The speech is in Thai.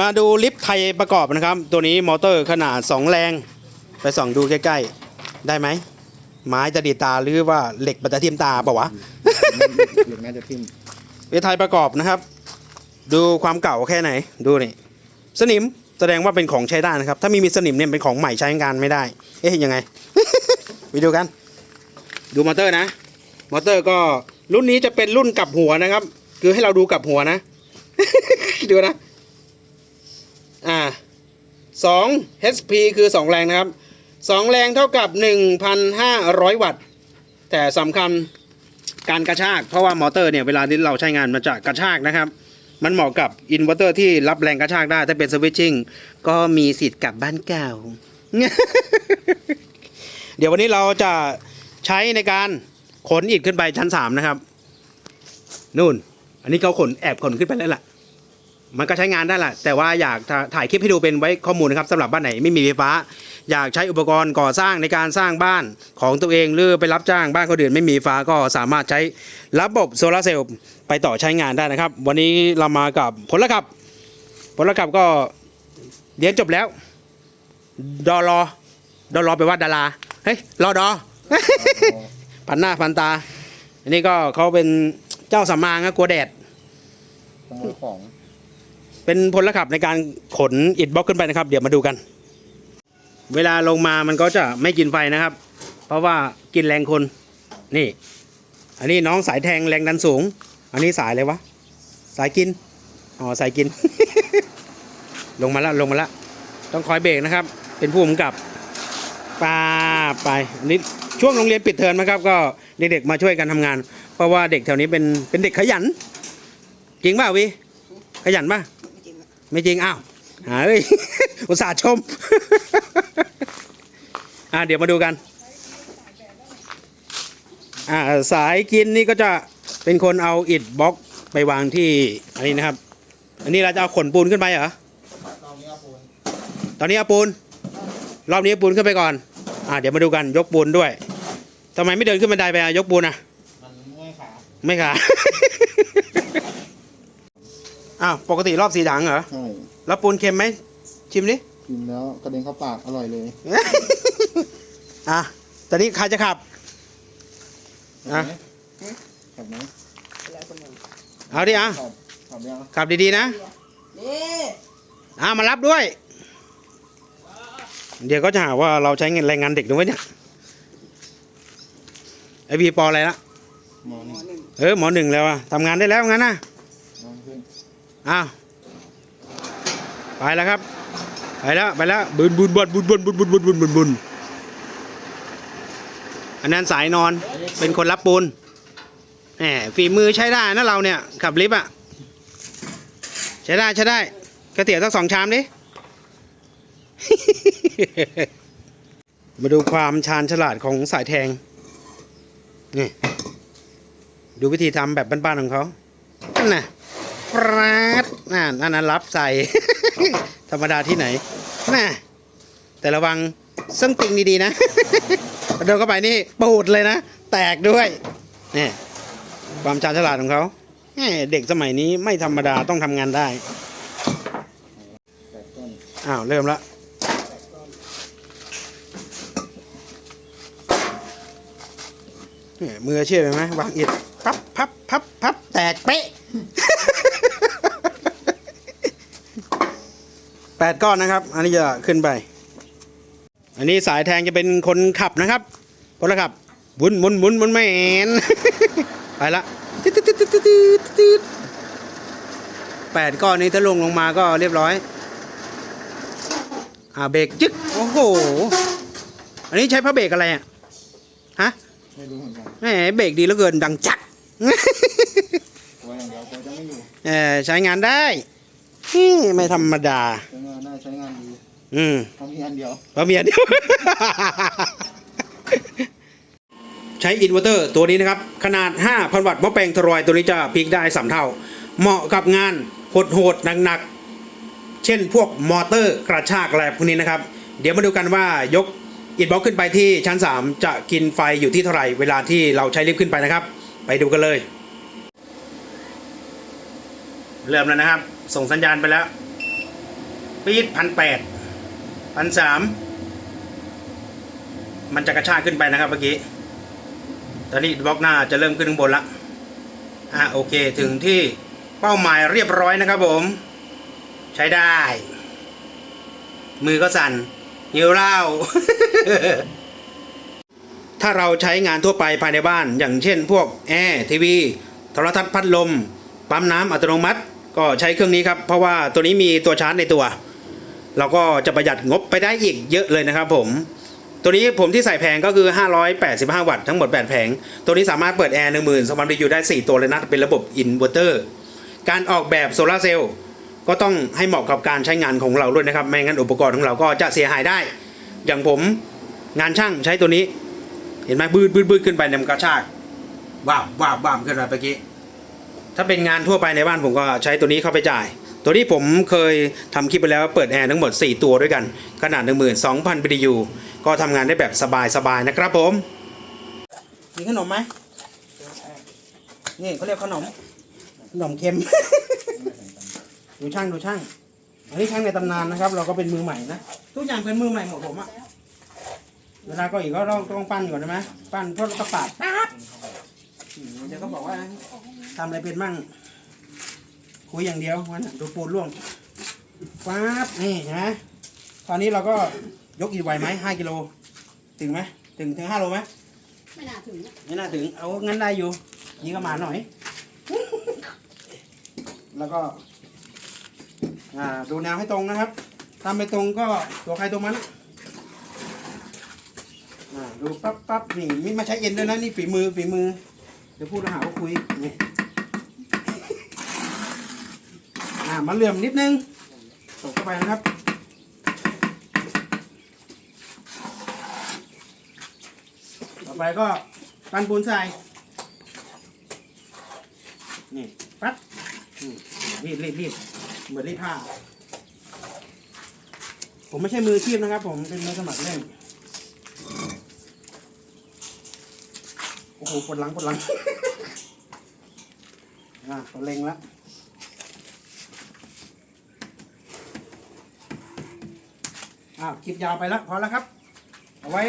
มาดูลิฟต์ไทยประกอบนะครับ ตัวนี้มอเตอร์ขนาด 2 แรง ไปส่องดูใกล้ๆ ได้ไหม ไม้จะดีตาหรือว่าเหล็กมันจะทิ่มตาเปล่าวะเหรือแม้จะทิ่มลิฟต์ไทยประกอบนะครับ ดูความเก่าแค่ไหนดูนี่สนิมแสดงว่าเป็นของใช้ได้นะครับ ถ้ามีมีสนิมเนี่ยเป็นของใหม่ใช้งานไม่ได้ เอ๊ะยังไง ไปดูกัน ดูมอเตอร์นะ มอเตอร์ก็รุ่นนี้จะเป็นรุ่นกลับหัวนะครับ คือให้เราดูกลับหัวนะ ดูนะ 2 HP คือ 2 แรงนะครับ 2 แรงเท่ากับ 1,500 วัตต์ แต่สำคัญการกระชาก เพราะว่ามอเตอร์เนี่ยเวลาที่เราใช้งานมันจะกระชากนะครับ มันเหมาะกับอินเวอร์เตอร์ที่รับแรงกระชากได้ ถ้าเป็นสวิตชิ่งก็มีสิทธิ์กลับบ้านเก่า เดี๋ยววันนี้เราจะใช้ในการขนอิดขึ้นไปชั้น 3 นะครับ นู่น อันนี้เขาขนแอบขนขึ้นไปแล้วล่ะ มันก็ใช้งานได้แหละแต่ว่าอยากถ่ายคลิปให้ดูเป็นไว้ข้อมูลนะครับสำหรับบ้านไหนไม่มีไฟฟ้า อยากใช้อุปกรณ์ก่อสร้างในการสร้างบ้านของตัวเองหรือไปรับจ้างบ้านคนอื่นไม่มีไฟฟ้าก็สามารถใช้ระบบโซลาร์เซลล์ไปต่อใช้งานได้นะครับ วันนี้เรามากับผลขับ ผลขับก็เรียนจบแล้วดอรอดอรอไปว่าดาราเฮ้ยรอดอพันหน้าพันตา อันนี้ก็เขาเป็นเจ้าสำมางนะกลัวแดดขโมยของ เป็นพลขับในการขนอิฐบล็อกขึ้นไปนะครับ เดี๋ยวมาดูกัน เวลาลงมามันก็จะไม่กินไฟนะครับ เพราะว่ากินแรงคนนี่ อันนี้น้องสายแทงแรงดันสูง อันนี้สายอะไรวะสายกินอ๋อสายกิน ลงมาล้วลงมาล้วต้องคอยเบรกนะครับ เป็นผู้กำกับปาไปอันนี้ช่วงโรงเรียนปิดเทอมนะครับ ก็เด็กๆมาช่วยกันทำงาน เพราะว่าเด็กแถวนี้เป็นเป็นเด็กขยัน จริงป่าวิขยันป่ะ ไม่จริงอ้าวหาเอ้ยอุตส่าห์ชม อ่าเดี๋ยวมาดูกัน อ่าสายกินนี่ก็จะเป็นคนเอาอิฐบล็อกไปวางที่อันนี้นะครับ อันนี้เราจะเอาขนปูนขึ้นไปเหรอ ตอนนี้ครับคุณตอนนี้เอาปูน รอบนี้เอาปูนขึ้นไปก่อน อ่าเดี๋ยวมาดูกันยกปูนด้วยทำไมไม่เดินขึ้นบันไดไปอะยกปูนอะมันเมื่อยขา ไม่ค่ะ อ้าวปกติรอบสีดังเหรอ ใช่แล้วปูนเค็มไหม ชิมดิ กินแล้วกระเด็นเข้าปากอร่อยเลยอะตอนนี้ใครจะขับ อะ ขับไหมเอาดิอะ ขับขับยังขับดีๆนะ นี่อะมารับด้วย เดี๋ยวก็จะหาว่าเราใช้เงินแรงงานเด็กด้วยเนี่ย ไอพีปออะไรละหมอนี่เออหมอหนึ่งแล้วอะทำงานได้แล้วงั้นนะนอนขึ้น อ้าวไปแล้วครับ ไปแล้วไปแล้วบุนบุนบุนบุนบุนบุนบุนบุนบุนบุนบุนอันนั้นสายนอนเป็นคนรับปูนแหมฝีมือใช้ได้นะเราเนี่ยขับลิฟต์อะใช้ได้ใช้ได้ก๋วยเตี๋ยวสักสองชามดิมาดูความชาญฉลาดของสายแทง นี่ ดูวิธีทำแบบบ้านๆของเขานั่นนะ ฟรัดนั่นอันนั้นรับใส่ ธรรมดาที่ไหนน่ะแต่ระวังซึ่งติงดีๆนะโดนเข้าไปนี่ปูดเลยนะ แตกด้วยนี่ความชาญฉลาดของเขาเด็กสมัยนี้ไม่ธรรมดาต้องทำงานได้อ้าว เริ่มละนี่มืออาชีพเห็นไหมวางอิดพับพับพับพับแตกเป๊ะ แปดก้อนนะครับ อันนี้จะขึ้นไป อันนี้สายแทงจะเป็นคนขับนะครับคนละขับหมุนหมุนหมุนหมุนแมนไปละตึ๊ดตึ๊ดตึ๊ดตึ๊ดตึ๊ดตึ๊ดแปดก้อนนี้ถ้าลงลงมาก็เรียบร้อย อ่าเบรกจึ๊กโอ้โห อันนี้ใช้พระเบรกอะไรอะฮะไม่รู้เหมือนกันแหมเบรกดีเหลือเกินดังจักกลัวอย่างเดียวกลัวจะไม่อยู่เออใช้งานได้นี่ไม่ธรรมดา ใช้งานได้ใช้งานดี อืมเพราะมีอันเดียวเพราะเมียเดียว ใช้อินเวอร์เตอร์ตัวนี้นะครับ ขนาด 5,000 วัตต์หม้อแปลงทรอยตัวนี้จะพีกได้สามเท่า เหมาะกับงานโหดๆหนักๆ เช่นพวกมอเตอร์กระชากอะไรพวกนี้นะครับ เดี๋ยวมาดูกันว่ายกอินบ็อกขึ้นไปที่ชั้น 3 จะกินไฟอยู่ที่เท่าไหร่เวลาที่เราใช้ลิฟต์ขึ้นไปนะครับ ไปดูกันเลย เริ่มแล้วนะครับ ส่งสัญญาณไปแล้วปีดพันแปด พันสามมันจะกระชากขึ้นไปนะครับเมื่อกี้ ตอนนี้บล็อกหน้าจะเริ่มขึ้นข้างบนละอะโอเคถึงที่เป้าหมายเรียบร้อยนะครับผม ใช้ได้ มือก็สั่นหิวเหล้าถ้าเราใช้งานทั่วไปภายในบ้าน อย่างเช่นพวกแอร์ทีวีโทรทัศน์พัดลม ปั๊มน้ำอัตโนมัติ ก็ใช้เครื่องนี้ครับ เพราะว่าตัวนี้มีตัวชาร์จในตัว เราก็จะประหยัดงบไปได้อีกเยอะเลยนะครับผมตัวนี้ผมที่ใส่แผงก็คือ 585 วัตต์ทั้งหมด 8 แผง ตัวนี้สามารถเปิดแอร์1 2 0 0 0 BTU ได้ 4 ตัวเลยนะ เป็นระบบอินเวอร์เตอร์ การออกแบบโซลาร์เซลล์ก็ต้องให้เหมาะกับการใช้งานของเราด้วยนะครับ ไม่งั้นอุปกรณ์ของเราก็จะเสียหายได้ อย่างผมงานช่างใช้ตัวนี้ เห็นไหมบืดบืดบืดขึ้นไปเนี่ยมันกระชากวาบวาบวาบขึ้นมาเมื่อกี้ ถ้าเป็นงานทั่วไปในบ้านผมก็ใช้ตัวนี้เข้าไปจ่าย ตัวนี้ผมเคยทำคลิปไปแล้วเปิดแอร์ทั้งหมด 4 ตัวด้วยกัน ขนาด 12,000 BTU ก็ทำงานได้แบบสบายๆนะครับผม มีขนมไหมนี่เขาเรียกขนม ขนมเค็ม ดูช่างดูช่าง อันนี้ช่างในตำนานนะครับ เราก็เป็นมือใหม่นะ ทุกอย่างเป็นมือใหม่หมดผมอะเวลาก็อีกก็ต้องต้องปั้นก่อนใช่ไหมปั้นเพื่อก็ปาดปั๊บอืมเดี๋ยวก็บอกว่าทำอะไรเป็นมั่ง คุยอย่างเดียววันนะดูปูนร่วงปั๊บนี่นไหมตอนนี้เราก็ยกอีกไหวไหมห้ากิโล ถึงไหมถึงถึงห้าโลไหมไม่น่าถึงนะไม่น่าถึง เอางั้นได้อยู่ยิงกระหมาหน่อย แล้วก็ อ่าดูแนวให้ตรงนะครับทำไปตรงก็ตัวใครตัวมันอ่าดูปั๊บปั๊บนี่นี่มาใช้เอ็นด้วยนะนี่ฝีมือฝีมือเดี๋ยวพูดแล้วหาว่าคุยนี่ อ่ามาเหลื่อมนิดนึงตกเข้าไปนะครับต่อไปก็ปันปูนใส่นี่ปั๊บรีดรีดรีดเหมือนรีดผ้า ผมไม่ใช่มืออาชีพนะครับ ผมเป็นมือสมัครเล่นโอ้โหปวดหลังปวดหลัง อะตัวเล็งแล้ว อ้าวคลิปยาวไปแล้วพอแล้วครับ เอาไว้